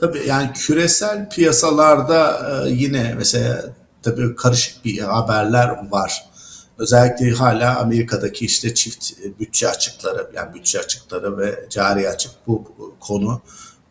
Tabii yani küresel piyasalarda e, yine mesela tabii karışık bir haberler var. Özellikle hala Amerika'daki işte çift e, bütçe açıkları yani bütçe açıkları ve cari açık bu konu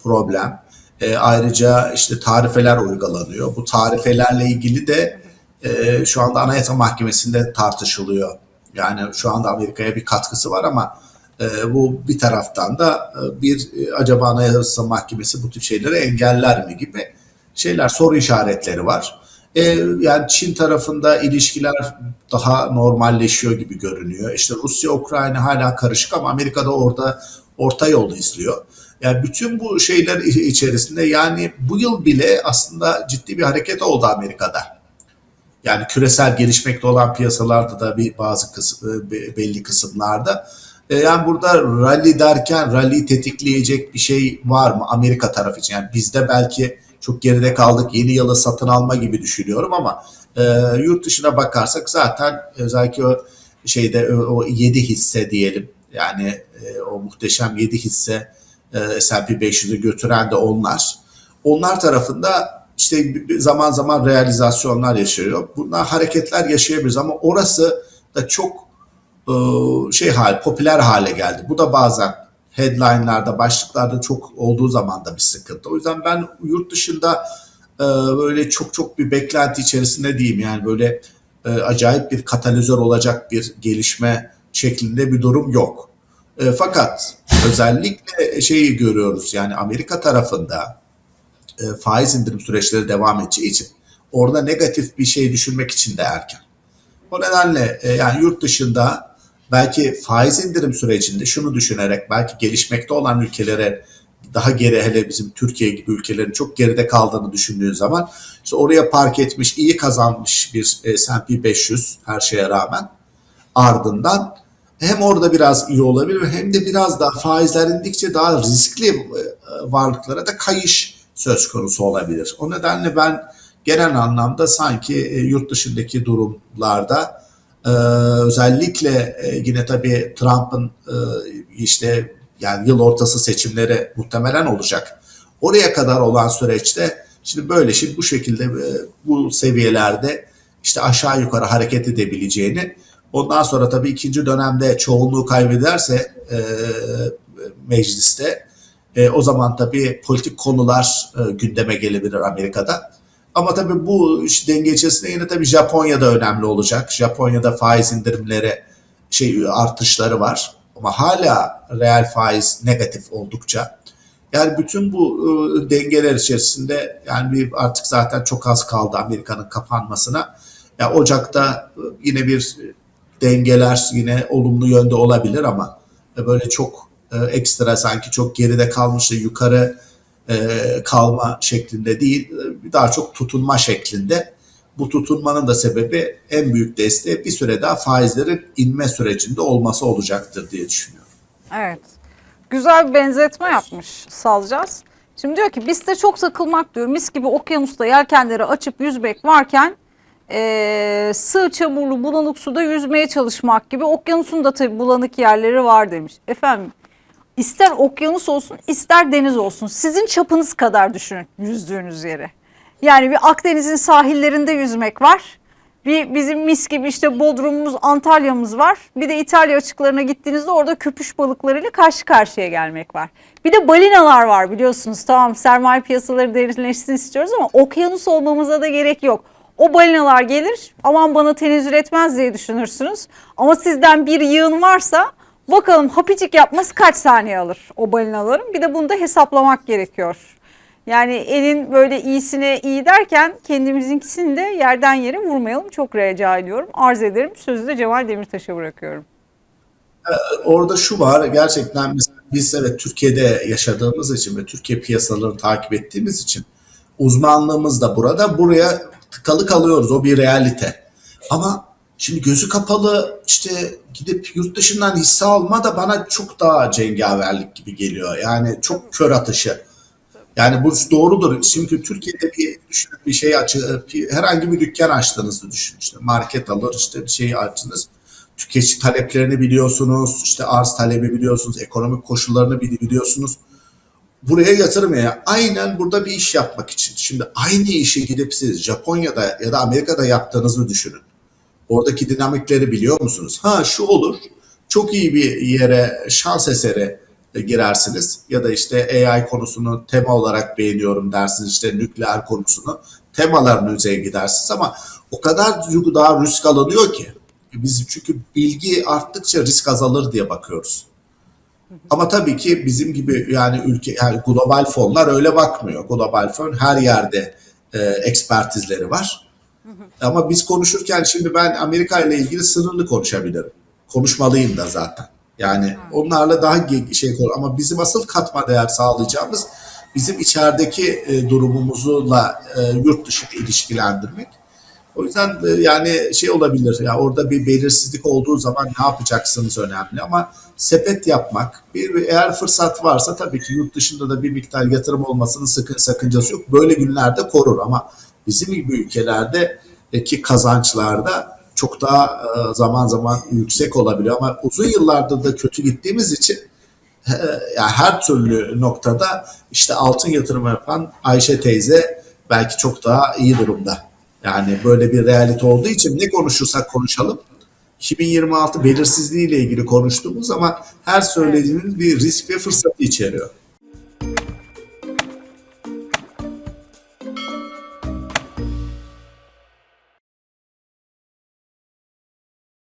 problem. E, ayrıca işte tarifeler uygulanıyor. Bu tarifelerle ilgili de e, şu anda Anayasa Mahkemesi'nde tartışılıyor. Yani şu anda Amerika'ya bir katkısı var ama e, bu bir taraftan da e, bir e, acaba Anayasa Mahkemesi bu tip şeyleri engeller mi gibi şeyler soru işaretleri var. E, yani Çin tarafında ilişkiler daha normalleşiyor gibi görünüyor. İşte Rusya Ukrayna hala karışık ama Amerika da orada orta yolu izliyor. Yani bütün bu şeyler içerisinde yani bu yıl bile aslında ciddi bir hareket oldu Amerika'da. Yani küresel gelişmekte olan piyasalarda da bir bazı kısım, belli kısımlarda e, yani burada rally derken rally tetikleyecek bir şey var mı Amerika tarafı için? Yani bizde belki çok geride kaldık yeni yılı satın alma gibi düşünüyorum ama e, yurt dışına bakarsak zaten özellikle o şeyde o 7 hisse diyelim yani e, o muhteşem 7 hisse e, S&P 500'ü götüren de onlar. Onlar tarafında işte zaman zaman realizasyonlar yaşıyor. Bunlar hareketler yaşayabiliriz ama orası da çok şey hal popüler hale geldi. Bu da bazen headline'larda, başlıklarda çok olduğu zaman da bir sıkıntı. O yüzden ben yurt dışında e, böyle çok çok bir beklenti içerisinde diyeyim. Yani böyle e, acayip bir katalizör olacak bir gelişme şeklinde bir durum yok. Fakat özellikle şeyi görüyoruz yani Amerika tarafında faiz indirim süreçleri devam edeceği için orada negatif bir şey düşünmek için de erken. O nedenle yani yurt dışında belki faiz indirim sürecinde şunu düşünerek belki gelişmekte olan ülkelere daha geri hele bizim Türkiye gibi ülkelerin çok geride kaldığını düşündüğün zaman işte oraya park etmiş, iyi kazanmış bir S&P 500 her şeye rağmen ardından hem orada biraz iyi olabilir hem de biraz daha faizler indikçe daha riskli e, varlıklara da kayış söz konusu olabilir. O nedenle ben genel anlamda sanki e, yurt dışındaki durumlarda ee, özellikle e, yine tabii Trump'ın e, işte yani yıl ortası seçimleri muhtemelen olacak. Oraya kadar olan süreçte şimdi böyle şimdi bu şekilde e, bu seviyelerde işte aşağı yukarı hareket edebileceğini ondan sonra tabii ikinci dönemde çoğunluğu kaybederse mecliste o zaman tabii politik konular gündeme gelebilir Amerika'da. Ama tabii bu iş denge içerisinde yine tabii Japonya'da önemli olacak. Japonya'da faiz indirimleri şey artışları var. Ama hala reel faiz negatif oldukça. Yani bütün bu e, dengeler içerisinde yani bir artık zaten çok az kaldı Amerika'nın kapanmasına. Yani Ocak'ta e, yine bir dengeler yine olumlu yönde olabilir ama böyle çok e, ekstra sanki çok geride kalmış yukarı e, kalma şeklinde değil, e, daha çok tutunma şeklinde. Bu tutunmanın da sebebi en büyük desteği bir süre daha faizlerin inme sürecinde olması olacaktır diye düşünüyorum. Evet. Güzel bir benzetme yapmış Salcaz. Şimdi diyor ki biz de çok takılmak diyor. Mis gibi okyanusta yelkenleri açıp yüzmek varken e, sığ çamurlu bulanık suda yüzmeye çalışmak gibi okyanusun da tabii bulanık yerleri var demiş. Efendim İster okyanus olsun ister deniz olsun sizin çapınız kadar düşünün yüzdüğünüz yeri. Yani bir Akdeniz'in sahillerinde yüzmek var. Bir bizim mis gibi işte Bodrum'umuz, Antalya'mız var. Bir de İtalya açıklarına gittiğinizde orada köpüş balıklarıyla karşı karşıya gelmek var. Bir de balinalar var biliyorsunuz. Tamam sermaye piyasaları derinleşsin istiyoruz ama okyanus olmamıza da gerek yok. O balinalar gelir aman bana tenezzül etmez diye düşünürsünüz. Ama sizden bir yığın varsa Bakalım hapicik yapması kaç saniye alır o balinaların? Bir de bunu da hesaplamak gerekiyor. Yani elin böyle iyisine iyi derken kendimizinkisini de yerden yere vurmayalım. Çok rica ediyorum. Arz ederim. Sözü de Cemal Demirtaş'a bırakıyorum. Ee, orada şu var gerçekten biz, biz evet Türkiye'de yaşadığımız için ve Türkiye piyasalarını takip ettiğimiz için uzmanlığımız da burada buraya tıkalı kalıyoruz o bir realite. Ama Şimdi gözü kapalı işte gidip yurt dışından hisse alma da bana çok daha cengaverlik gibi geliyor. Yani çok kör atışı. Yani bu doğrudur. Çünkü Türkiye'de bir düşünün bir şey açı, herhangi bir dükkan açtığınızı düşünün. İşte market alır işte bir şey açtınız. Tüketici taleplerini biliyorsunuz, işte arz talebi biliyorsunuz, ekonomik koşullarını biliyorsunuz. buraya yatırım ya. Aynen burada bir iş yapmak için. Şimdi aynı işi gidip siz Japonya'da ya da Amerika'da yaptığınızı düşünün. Oradaki dinamikleri biliyor musunuz? Ha şu olur. Çok iyi bir yere şans eseri e, girersiniz ya da işte AI konusunu tema olarak beğeniyorum dersiniz işte nükleer konusunu temaların üzerine gidersiniz ama o kadar daha risk alınıyor ki biz çünkü bilgi arttıkça risk azalır diye bakıyoruz. Ama tabii ki bizim gibi yani ülke yani global fonlar öyle bakmıyor. Global fon her yerde e, ekspertizleri var. Ama biz konuşurken şimdi ben Amerika ile ilgili sınırlı konuşabilirim. Konuşmalıyım da zaten. Yani onlarla daha şey ama bizim asıl katma değer sağlayacağımız bizim içerideki e, durumumuzla e, yurt dışını ilişkilendirmek. O yüzden e, yani şey olabilir ya orada bir belirsizlik olduğu zaman ne yapacaksınız önemli ama sepet yapmak bir eğer fırsat varsa tabii ki yurt dışında da bir miktar yatırım olmasının sıkı, sakıncası yok. Böyle günlerde korur ama bizim gibi ülkelerde e, ki kazançlarda çok daha e, zaman zaman yüksek olabiliyor ama uzun yıllardır da kötü gittiğimiz için e, yani her türlü noktada işte altın yatırımı yapan Ayşe teyze belki çok daha iyi durumda. Yani böyle bir realite olduğu için ne konuşursak konuşalım 2026 belirsizliği ile ilgili konuştuğumuz ama her söylediğimiz bir risk ve fırsatı içeriyor.